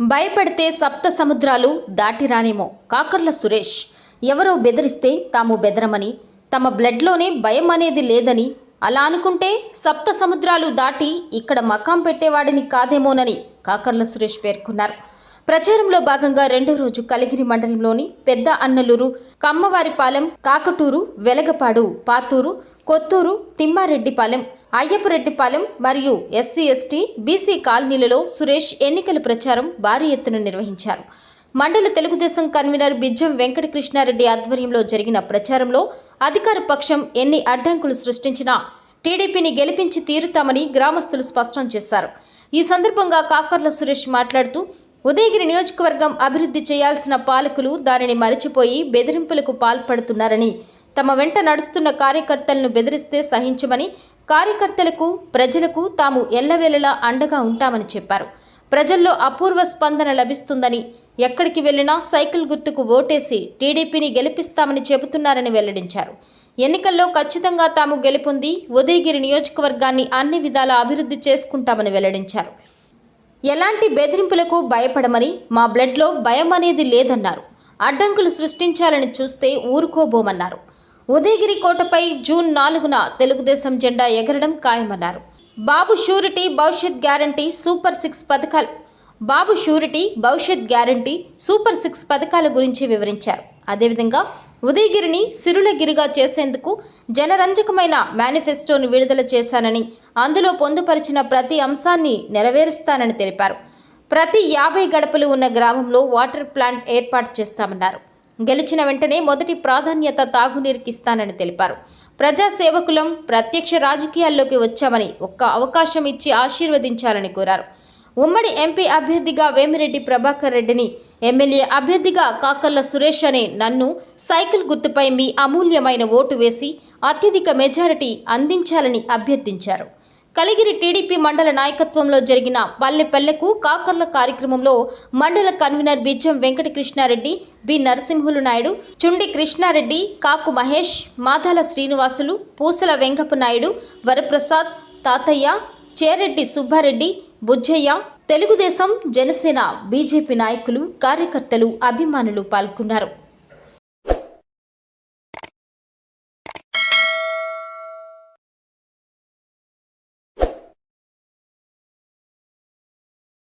భయపడితే సప్త సముద్రాలు దాటిరానేమో. కాకర్ల సురేష్ ఎవరో బెదిరిస్తే తాము బెదరమని తమ బ్లడ్లోనే భయం అనేది లేదని అలా అనుకుంటే సప్త సముద్రాలు దాటి ఇక్కడ మకాం పెట్టేవాడిని కాదేమోనని కాకర్ల సురేష్ పేర్కొన్నారు. ప్రచారంలో భాగంగా రెండో రోజు కలిగిరి మండలంలోని పెద్ద అన్నలూరు కమ్మవారిపాలెం కాకటూరు వెలగపాడు పాతూరు కొత్తూరు తిమ్మారెడ్డిపాలెం అయ్యప్పరెడ్డిపాలెం మరియు ఎస్సీ ఎస్టీ బీసీ కాలనీలలో సురేష్ ఎన్నికల ప్రచారం భారీ ఎత్తున నిర్వహించారు. మండల తెలుగుదేశం కన్వీనర్ బిజ్జం వెంకటకృష్ణారెడ్డి ఆధ్వర్యంలో జరిగిన ప్రచారంలో అధికార పక్షం ఎన్ని అడ్డంకులు సృష్టించినా టీడీపీని గెలిపించి తీరుతామని గ్రామస్తులు స్పష్టం చేశారు. ఈ సందర్భంగా కాకర్ల సురేష్ మాట్లాడుతూ ఉదయగిరి నియోజకవర్గం అభివృద్ధి చేయాల్సిన పాలకులు దానిని మరచిపోయి బెదిరింపులకు పాల్పడుతున్నారని తమ వెంట నడుస్తున్న కార్యకర్తలను బెదిరిస్తే సహించమని కార్యకర్తలకు ప్రజలకు తాము ఎల్లవేళలా అండగా ఉంటామని చెప్పారు. ప్రజల్లో అపూర్వ స్పందన లభిస్తుందని ఎక్కడికి వెళ్ళినా సైకిల్ గుర్తుకు ఓటేసి టీడీపీని గెలిపిస్తామని చెబుతున్నారని వెల్లడించారు. ఎన్నికల్లో ఖచ్చితంగా తాము గెలుపొంది ఉదయగిరి నియోజకవర్గాన్ని అన్ని విధాల అభివృద్ధి చేసుకుంటామని వెల్లడించారు. ఎలాంటి బెదిరింపులకు భయపడమని మా బ్లడ్లో భయం అనేది లేదన్నారు. అడ్డంకులు సృష్టించాలని చూస్తే ఊరుకోబోమన్నారు. ఉదయగిరి కోటపై జూన్ నాలుగున తెలుగుదేశం జెండా ఎగరడం ఖాయమన్నారు. బాబు షూరిటీ భవిష్యత్ గ్యారంటీ సూపర్ సిక్స్ పథకాలు. బాబు షూరిటీ భవిష్యత్ గ్యారంటీ సూపర్ సిక్స్ పథకాల గురించి వివరించారు. అదేవిధంగా ఉదయగిరిని సిరులగిరిగా చేసేందుకు జనరంజకమైన మేనిఫెస్టోను విడుదల చేశానని అందులో పొందుపరిచిన ప్రతి అంశాన్ని నెరవేరుస్తానని తెలిపారు. ప్రతి యాభై గడపలు ఉన్న గ్రామంలో వాటర్ ప్లాంట్ ఏర్పాటు చేస్తామన్నారు. గెలిచిన వెంటనే మొదటి ప్రాధాన్యత తాగునీరుకి ఇస్తానని తెలిపారు. ప్రజాసేవకులం ప్రత్యక్ష రాజకీయాల్లోకి వచ్చామని ఒక్క అవకాశం ఇచ్చి ఆశీర్వదించాలని కోరారు. ఉమ్మడి ఎంపీ అభ్యర్థిగా వేమిరెడ్డి ప్రభాకర్ రెడ్డిని ఎమ్మెల్యే అభ్యర్థిగా కాకర్ల సురేష్ అనే నన్ను సైకిల్ గుర్తుపై మీ అమూల్యమైన ఓటు వేసి అత్యధిక మెజారిటీ అందించాలని అభ్యర్థించారు. కలిగిరి టీడీపీ మండల నాయకత్వంలో జరిగిన పల్లెపల్లెకు కాకర్ల కార్యక్రమంలో మండల convener Bijjam Venkatakrishna Reddy B. Narasimhulu Naidu Chundi Krishna Reddy Kaku Mahesh Madala Srinivasulu Pusala Venkappa Naidu Varaprasad Tatayya Chereddy Subba Reddy Bujjayya Telugu Desam Janasena BJP నాయకులు కార్యకర్తలు అభిమానులు పాల్గొన్నారు.